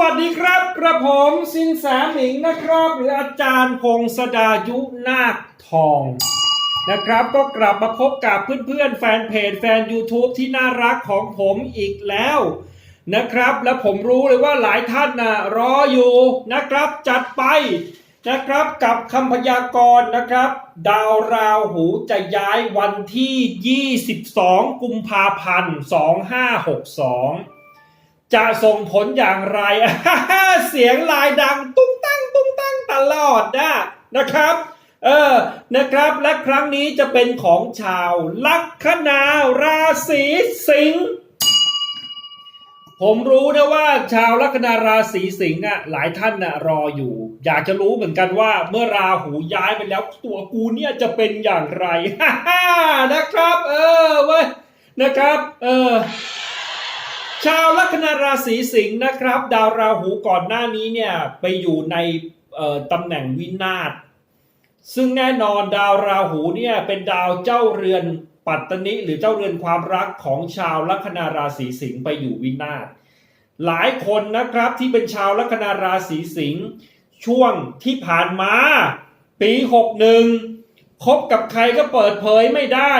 วัสดีคระผมสินแสหมิงนะครับ หรืออาจารย์พงศดายุนาคทอง นะครับก็กลับมาพบกับเพื่อนๆ แฟนเพจแฟน YouTube ที่น่ารักของผมอีกแล้วนะครับ และผมรู้เลยว่าหลายท่านนะรออยู่นะครับจัดไปนะครับกับคำพยากรณ์นะครับ ดาวราหูจะย้ายวันที่ 22 กุมภาพันธ์ 2562 จะส่งผลอย่างไร เสียงลายดัง ตุ้งตั้งตุ้งตั้งตลอดนะนะครับ เออนะครับและครั้งนี้จะเป็นของชาวลัคนาราศีสิงห์ผมรู้นะว่าชาวลัคนาราศีสิงห์อะหลายท่านน่ะรออยู่ อยากจะรู้เหมือนกันว่าเมื่อราหูย้ายไปแล้วตัวกูเนี่ยจะเป็นอย่างไร นะครับ เออเว้ยนะครับ เออ ชาวลัคนาราศีสิงห์นะครับ ดาวราหูก่อนหน้านี้เนี่ยไปอยู่ในตำแหน่งวินาศซึ่งแน่นอนดาวราหูเนี่ยเป็นดาวเจ้าเรือนปัตตนิหรือเจ้าเรือนความรักของชาวลัคนาราศีสิงห์ไปอยู่วินาศหลายคนนะครับที่เป็นชาวลัคนาราศีสิงห์ช่วงที่ผ่านมา ปี 61คบกับใครก็เปิดเผยไม่ได้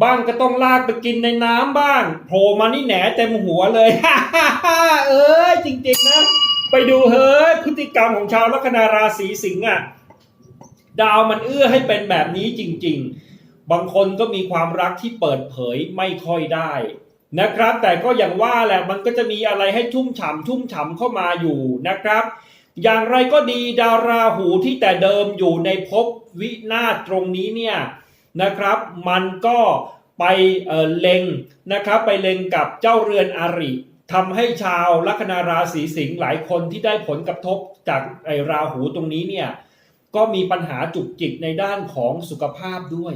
บ้างก็ต้องลากไปกินในน้ำบ้างโผล่มานี่แหนเต็มหัวเลยเอ้ยจริงๆนะ ไปดูเฮ้ยพฤติกรรมของชาวลัคนาราศีสิงห์อะดาวมันเอื้อให้เป็นแบบนี้จริง ๆ บางคนก็มีความรักที่เปิดเผยไม่ค่อยได้นะครับ แต่ก็อย่างว่าแหละมันก็จะมีอะไรให้ชุ่มฉ่ำชุ่มฉ่ำเข้ามาอยู่นะครับ อย่างไรก็ดีดาวราหูที่แต่เดิมอยู่ในภพวินาศตรงนี้เนี่ย นะครับ มันก็ไปเล็งนะครับไปเล็งกับเจ้าเรือนอาริทำให้ชาวลัคนาราศีสิงห์หลายคนที่ได้ผลกระทบจากไอราหูตรงนี้เนี่ยก็มีปัญหาจุกจิกในด้านของสุขภาพด้วย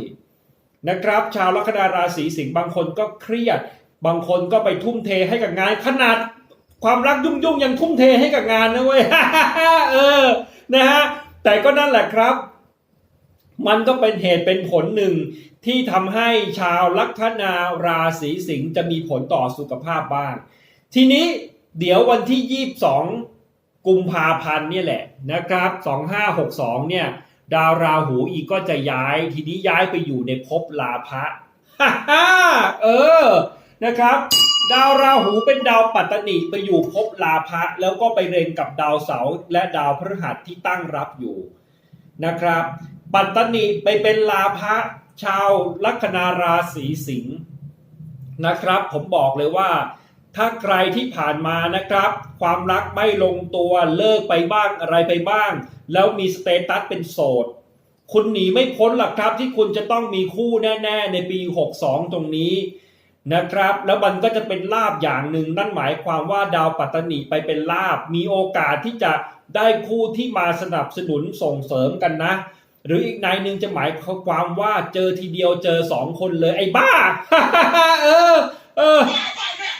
นะครับ ชาวลัคนาราศีสิงห์บางคนก็เครียด บางคนก็ไปทุ่มเทให้กับงานขนาดความรักยุ่งยุ่งยังทุ่มเทให้กับงานนะเว้ยเออนะฮะแต่ก็นั่นแหละครับ มันก็เป็นเหตุเป็นผลหนึ่งที่ทำให้ชาวลัคนาราศีสิงห์จะมีผลต่อสุขภาพบ้าง ทีนี้เดี๋ยววันที่ 22 กุมภาพันธ์เนี่ยแหละนะครับ 2562 เนี่ย ดาวราหูอีกก็จะย้าย ทีนี้ย้ายไปอยู่ในภพลาภะฮ่าฮ่าเออนะครับ ดาวราหูเป็นดาวปัตตนิไปอยู่ภพลาภะแล้วก็ไปเร็งกับดาวเสาร์และดาวพฤหัสที่ตั้งรับอยู่นะครับ ปัตตนิไปเป็นลาภะชาวลัคนาราศีสิงห์นะครับ ผมบอกเลยว่า ถ้าใครที่ผ่านมานะครับ ความรักไม่ลงตัวเลิกไปบ้างอะไรไปบ้าง แล้วมีสเตตัสเป็นโสด คุณหนีไม่พ้นหรอกครับที่คุณจะต้องมีคู่แน่ๆ ในปี 62 ตรงนี้นะครับ แล้วมันก็จะเป็นลาบอย่างหนึ่งนั่นหมายความว่าดาวปัตตนิไปเป็นลาบมีโอกาสที่จะได้คู่ที่มาสนับสนุนส่งเสริมกันนะ หรืออีกนายหนึ่งจะหมายความว่าเจอทีเดียวเจอสองคนเลยไอ้บ้า เออ เออ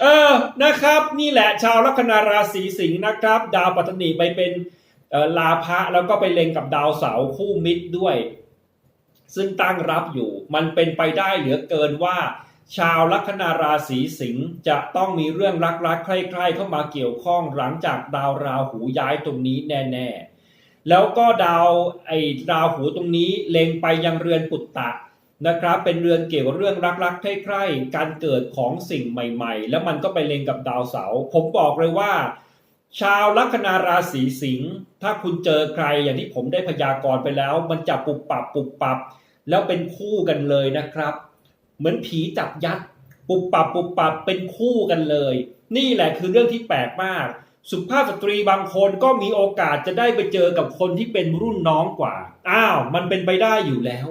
เออ นะครับ นี่แหละชาวลัคนาราศีสิงห์นะครับ ดาวปัตตนิไปเป็นลาภะแล้วก็ไปเล็งกับดาวเสาคู่มิตรด้วย ซึ่งตั้งรับอยู่ มันเป็นไปได้เหลือเกินว่า ชาวลัคนาราศีสิงห์จะต้องมีเรื่องรักๆใคร่ๆเข้ามาเกี่ยวข้องหลังจากดาวราหูย้ายตรงนี้แน่ ๆ แล้วก็ดาวไอ้ราหูตรงนี้เล็งไปยังเรือนปุตตะนะครับ เป็นเรือนเกี่ยวกับเรื่องรักๆใคร่ๆการเกิดของสิ่งใหม่ๆ แล้วมันก็ไปเล็งกับดาวเสาร์ผมบอกเลยว่า ชาวลัคนาราศีสิงห์ถ้าคุณเจอใครอย่างที่ผมได้พยากรณ์ไปแล้ว มันจะปุบปับปุบปับ แล้วเป็นคู่กันเลยนะครับ เหมือนผีจับยัด ปุบปับปุบปับเป็นคู่กันเลย นี่แหละคือเรื่องที่แปลกมาก สุภาพสตรีบางคนก็มีโอกาสจะได้ไปเจอกับคนที่เป็นรุ่นน้องกว่า อ้าว มันเป็นไปได้อยู่แล้ว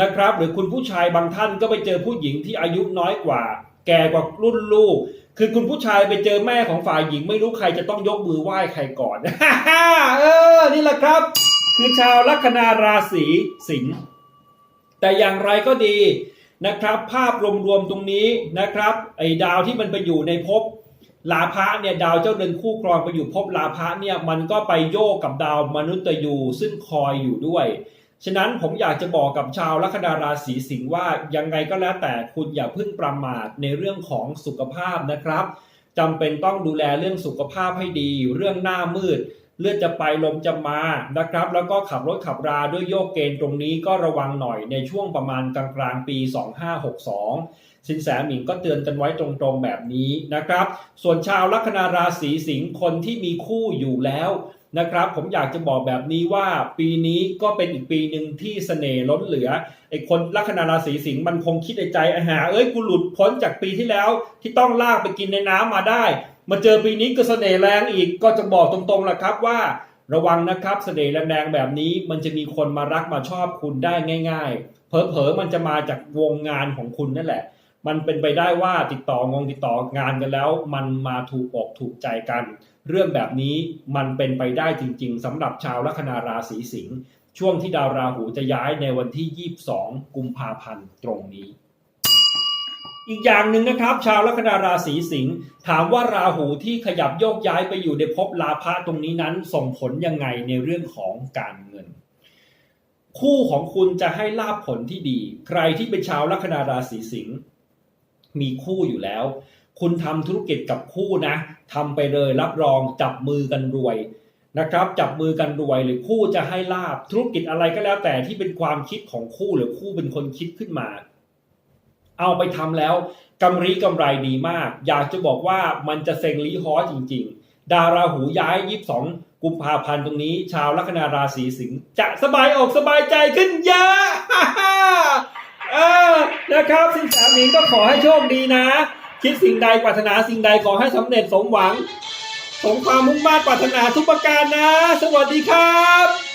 นะครับ หรือคุณผู้ชายบางท่านก็ไปเจอผู้หญิงที่อายุน้อยกว่า แก่กว่ารุ่นลูก คือคุณผู้ชายไปเจอแม่ของฝ่ายหญิงไม่รู้ใครจะต้องยกมือไหว้ใครก่อนเออ นี่แหละครับ คือชาวลัคนาราศีสิงห์แต่อย่างไรก็ดีนะครับ ภาพรวมๆตรงนี้นะครับ ไอ้ดาวที่มันไปอยู่ในภพ ลาภะเนี่ยดาวเจ้าเดินคู่ครองไปอยู่พบลาภะเนี่ยมันก็ไปโยกกับดาวมนุษย์ยูซึ่งคอยอยู่ด้วย ฉะนั้นผมอยากจะบอกกับชาวลัคนาราศีสิงห์ว่ายังไงก็แล้วแต่คุณอย่าเพิ่งประมาทในเรื่องของสุขภาพนะครับจำเป็นต้องดูแลเรื่องสุขภาพให้ดี เรื่องหน้ามืด เลือดจะไปลมจะมานะครับ แล้วก็ขับรถขับราด้วยโยกเกณฑ์ตรงนี้ก็ระวังหน่อยในช่วงประมาณกลางกลางๆปี 2562 สินแสหมิงก็เตือนกันไว้ตรงๆแบบนี้นะครับ ส่วนชาวลัคนาราศีสิงห์คนที่มีคู่อยู่แล้วนะครับผมอยากจะบอกแบบนี้ว่าปีนี้ก็เป็นอีกปีหนึ่งที่เสน่ห์ล้นเหลือไอ้คนลัคนาราศีสิงห์มันคงคิดในใจอาหาเอ้ยกูหลุดพ้นจากปีที่แล้ว ที่ต้องลากไปกินในน้ำมาได้ มาเจอปีนี้ก็เสน่ห์แรงอีกก็จะบอกตรงๆแหละครับว่าระวังนะครับเสน่ห์แรงๆแบบนี้มันจะมีคนมารักมาชอบคุณได้ง่าย ๆ เผลอๆมันจะมาจากวงงานของคุณนั่นแหละ มันเป็นไปได้ว่าติดต่องงติดต่องานกันแล้ว มันมาถูกอกถูกใจกัน เรื่องแบบนี้มันเป็นไปได้จริง ๆสำหรับชาวลัคนาราศีสิงห์ช่วงที่ดาวราหูจะย้ายในวันที่ 22 กุมภาพันธ์ตรงนี้ อีกอย่างหนึ่งนะครับ ชาวลัคนาราศีสิงห์ถามว่าราหูที่ขยับโยกย้ายไปอยู่ในภพลาภะตรงนี้นั้น ส่งผลยังไงในเรื่องของการเงิน คู่ของคุณจะให้ลาบผลที่ดี ใครที่เป็นชาวลัคนาราศีสิงห์มีคู่อยู่แล้ว คุณทำธุรกิจกับคู่นะทำไปเลยรับรองจับมือกันรวยนะครับจับมือกันรวยหรือคู่จะให้ลาบธุรกิจอะไรก็แล้วแต่ที่เป็นความคิดของคู่หรือคู่เป็นคนคิดขึ้นมา เอาไปทำแล้วกำไรกำไรดีมาก อยากจะบอกว่ามันจะเซ็งลีฮอจริง ๆ ดาราหูย้าย 22 กุมภาพันธ์ตรงนี้ ชาวลัคนาราศีสิงห์จะสบายอกสบายใจขึ้นเยอะนะครับสินสหมิงก็ขอให้โชคดีนะ คิดสิ่งใดปรารถนาสิ่งใดขอให้สำเร็จสมหวัง สมความมุ่งมั่นปรารถนาทุกประการนะ สวัสดีครับ